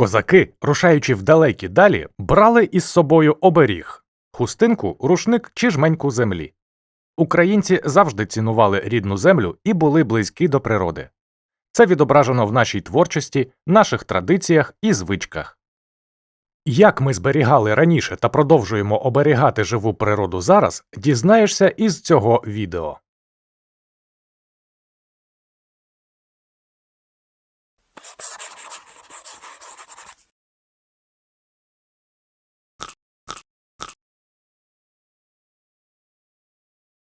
Козаки, рушаючи в далекі далі, брали із собою оберіг хустинку, рушник чи жменьку землі. Українці завжди цінували рідну землю і були близькі до природи. Це відображено в нашій творчості, наших традиціях і звичках. Як ми зберігали раніше та продовжуємо оберігати живу природу зараз, дізнаєшся із цього відео.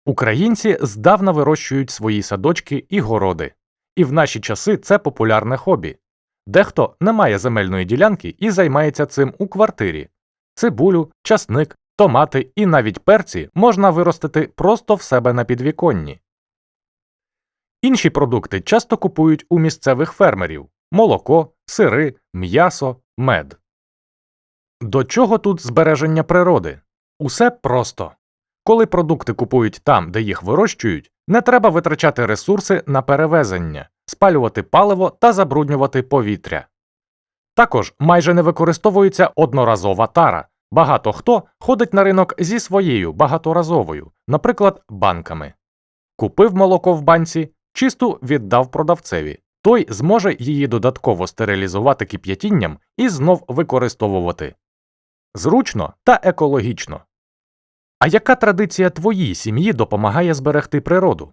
Українці здавна вирощують свої садочки і городи, і в наші часи це популярне хобі. Дехто не має земельної ділянки і займається цим у квартирі. Цибулю, часник, томати і навіть перці можна виростити просто в себе на підвіконні. Інші продукти часто купують у місцевих фермерів молоко, сири, м'ясо, мед. До чого тут збереження природи? Усе просто. Коли продукти купують там, де їх вирощують, не треба витрачати ресурси на перевезення, спалювати паливо та забруднювати повітря. Також майже не використовується одноразова тара. Багато хто ходить на ринок зі своєю багаторазовою, наприклад, банками. Купив молоко в банці, чисту віддав продавцеві. Той зможе її додатково стерилізувати кип'ятінням і знов використовувати. Зручно та екологічно. А яка традиція твоїй сім'ї допомагає зберегти природу?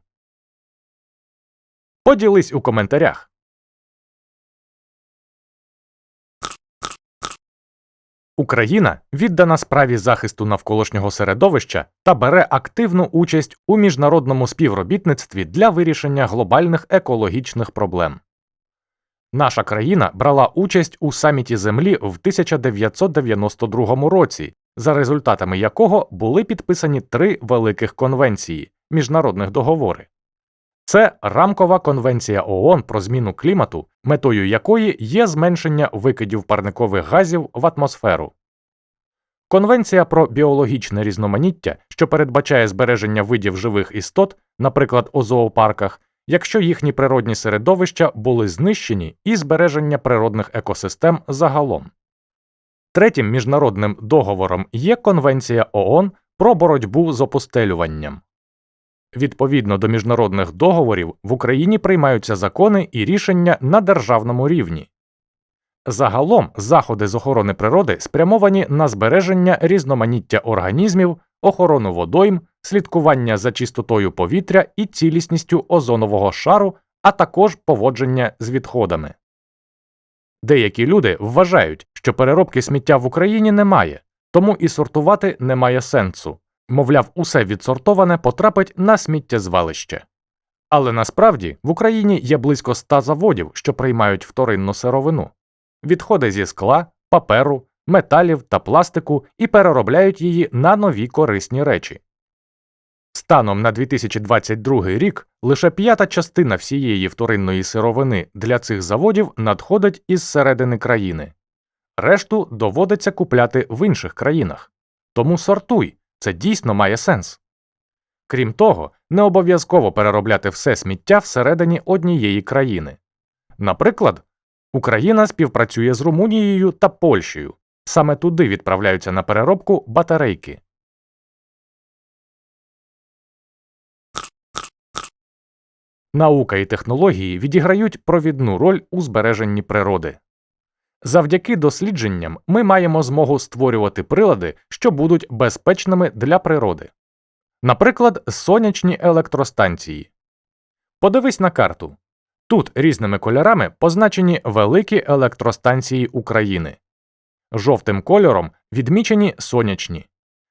Поділись у коментарях. Україна віддана справі захисту навколишнього середовища та бере активну участь у міжнародному співробітництві для вирішення глобальних екологічних проблем. Наша країна брала участь у саміті Землі в 1992 році, за результатами якого були підписані три великих конвенції міжнародних договори. Це Рамкова конвенція ООН про зміну клімату, метою якої є зменшення викидів парникових газів в атмосферу. Конвенція про біологічне різноманіття, що передбачає збереження видів живих істот, наприклад, у зоопарках, якщо їхні природні середовища були знищені і збереження природних екосистем загалом. Третім міжнародним договором є Конвенція ООН про боротьбу з опустелюванням. Відповідно до міжнародних договорів в Україні приймаються закони і рішення на державному рівні. Загалом заходи з охорони природи спрямовані на збереження різноманіття організмів, охорону водойм, слідкування за чистотою повітря і цілісністю озонового шару, а також поводження з відходами. Деякі люди вважають, що переробки сміття в Україні немає, тому і сортувати немає сенсу. Мовляв, усе відсортоване потрапить на сміттєзвалище. Але насправді в Україні є близько ста заводів, що приймають вторинну сировину, відходи зі скла, паперу, металів та пластику і переробляють її на нові корисні речі. Станом на 2022 рік лише п'ята частина всієї вторинної сировини для цих заводів надходить із середини країни. Решту доводиться купляти в інших країнах. Тому сортуй, це дійсно має сенс. Крім того, не обов'язково переробляти все сміття всередині однієї країни. Наприклад, Україна співпрацює з Румунією та Польщею. Саме туди відправляються на переробку батарейки. Наука і технології відіграють провідну роль у збереженні природи. Завдяки дослідженням ми маємо змогу створювати прилади, що будуть безпечними для природи. Наприклад, сонячні електростанції. Подивись на карту. Тут різними кольорами позначені великі електростанції України. Жовтим кольором відмічені сонячні.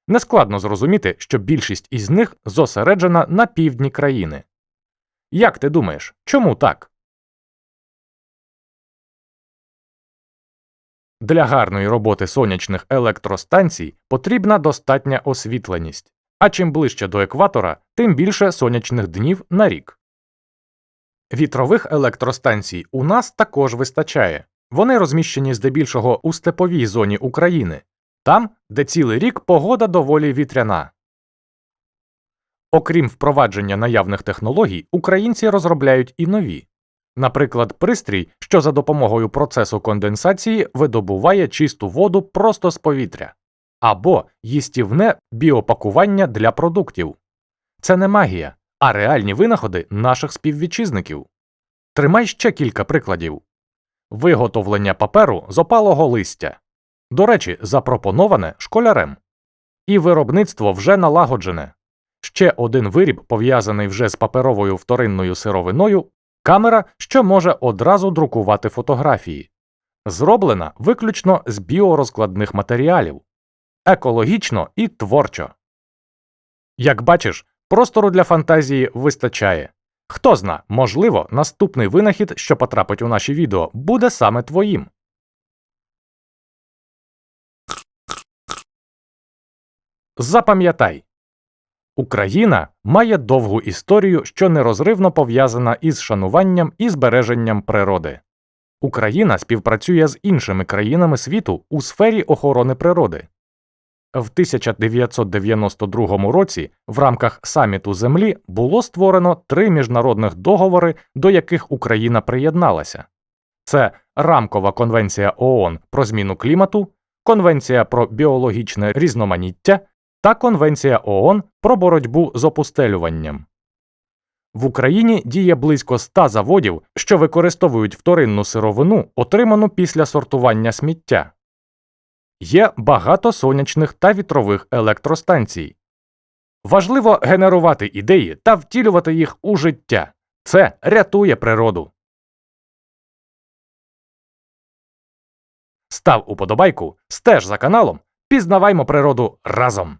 Нескладно зрозуміти, що більшість із них зосереджена на півдні країни. Як ти думаєш, чому так? Для гарної роботи сонячних електростанцій потрібна достатня освітленість, а чим ближче до екватора, тим більше сонячних днів на рік. Вітрових електростанцій у нас також вистачає. Вони розміщені здебільшого у степовій зоні України, там, де цілий рік погода доволі вітряна. Окрім впровадження наявних технологій, українці розробляють і нові. Наприклад, пристрій, що за допомогою процесу конденсації видобуває чисту воду просто з повітря, або їстівне біопакування для продуктів. Це не магія, а реальні винаходи наших співвітчизників. Тримай ще кілька прикладів. Виготовлення паперу з опалого листя. До речі, запропоноване школярем. І виробництво вже налагоджене. Ще один виріб, пов'язаний вже з паперовою вторинною сировиною, камера, що може одразу друкувати фотографії. Зроблена виключно з біорозкладних матеріалів. Екологічно і творчо. Як бачиш, простору для фантазії вистачає. Хто зна, можливо, наступний винахід, що потрапить у наші відео, буде саме твоїм. Запам'ятай, Україна має довгу історію, що нерозривно пов'язана із шануванням і збереженням природи. Україна співпрацює з іншими країнами світу у сфері охорони природи. В 1992 році в рамках саміту Землі було створено три міжнародних договори, до яких Україна приєдналася. Це Рамкова конвенція ООН про зміну клімату, Конвенція про біологічне різноманіття та Конвенція ООН про боротьбу з опустелюванням. В Україні діє близько ста заводів, що використовують вторинну сировину, отриману після сортування сміття. Є багато сонячних та вітрових електростанцій. Важливо генерувати ідеї та втілювати їх у життя. Це рятує природу. Став уподобайку, стеж за каналом, пізнаваймо природу разом.